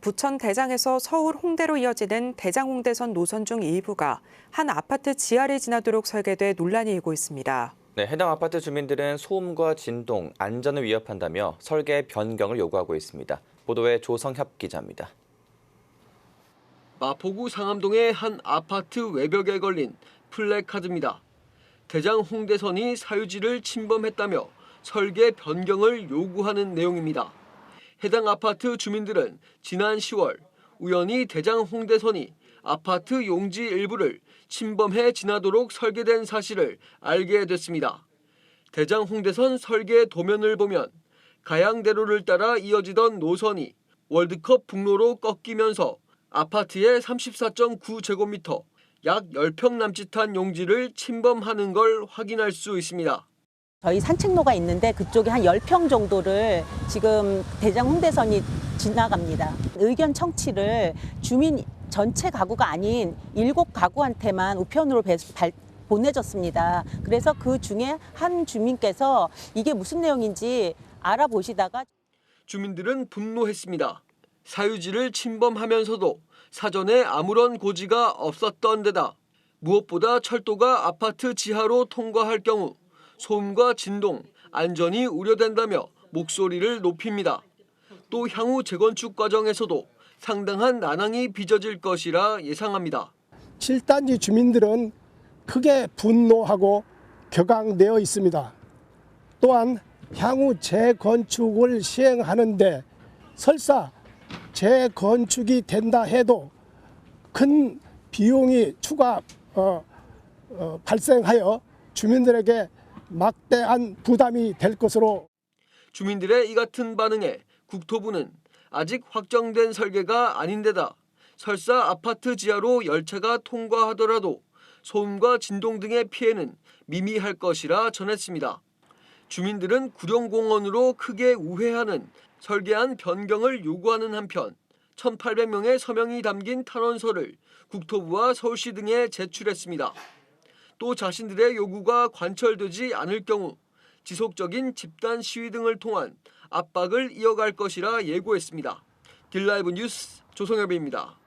부천 대장에서 서울 홍대로 이어지는 대장 홍대선 노선 중 일부가 한 아파트 지하를 지나도록 설계돼 논란이 일고 있습니다. 네, 해당 아파트 주민들은 소음과 진동, 안전을 위협한다며 설계 변경을 요구하고 있습니다. 보도에 조성협 기자입니다. 마포구 상암동의 한 아파트 외벽에 걸린 플래카드입니다. 대장 홍대선이 사유지를 침범했다며 설계 변경을 요구하는 내용입니다. 해당 아파트 주민들은 지난 10월 우연히 대장 홍대선이 아파트 용지 일부를 침범해 지나도록 설계된 사실을 알게 됐습니다. 대장 홍대선 설계 도면을 보면 가양대로를 따라 이어지던 노선이 월드컵 북로로 꺾이면서 아파트의 34.9제곱미터 약 10평 남짓한 용지를 침범하는 걸 확인할 수 있습니다. 저희 산책로가 있는데 그쪽에 한 10평 정도를 지금 대장 홍대선이 지나갑니다. 의견 청취를 주민 전체 가구가 아닌 일곱 가구한테만 우편으로 배- 발- 보내줬습니다. 그래서 그 중에 한 주민께서 이게 무슨 내용인지 알아보시다가 주민들은 분노했습니다. 사유지를 침범하면서도 사전에 아무런 고지가 없었던 데다 무엇보다 철도가 아파트 지하로 통과할 경우 소음과 진동, 안전이 우려된다며 목소리를 높입니다. 또 향후 재건축 과정에서도 상당한 난항이 빚어질 것이라 예상합니다. 7단지 주민들은 크게 분노하고 격앙되어 있습니다. 또한 향후 재건축을 시행하는데 설사 재건축이 된다 해도 큰 비용이 추가 어, 어, 발생하여 주민들에게 막대한 부담이 될 것으로 주민들의 이 같은 반응에 국토부는 아직 확정된 설계가 아닌데다 설사 아파트 지하로 열차가 통과하더라도 소음과 진동 등의 피해는 미미할 것이라 전했습니다. 주민들은 구룡공원으로 크게 우회하는 설계안 변경을 요구하는 한편 1,800명의 서명이 담긴 탄원서를 국토부와 서울시 등에 제출했습니다. 또 자신들의 요구가 관철되지 않을 경우 지속적인 집단 시위 등을 통한 압박을 이어갈 것이라 예고했습니다. 딜라이브 뉴스 조성엽입니다.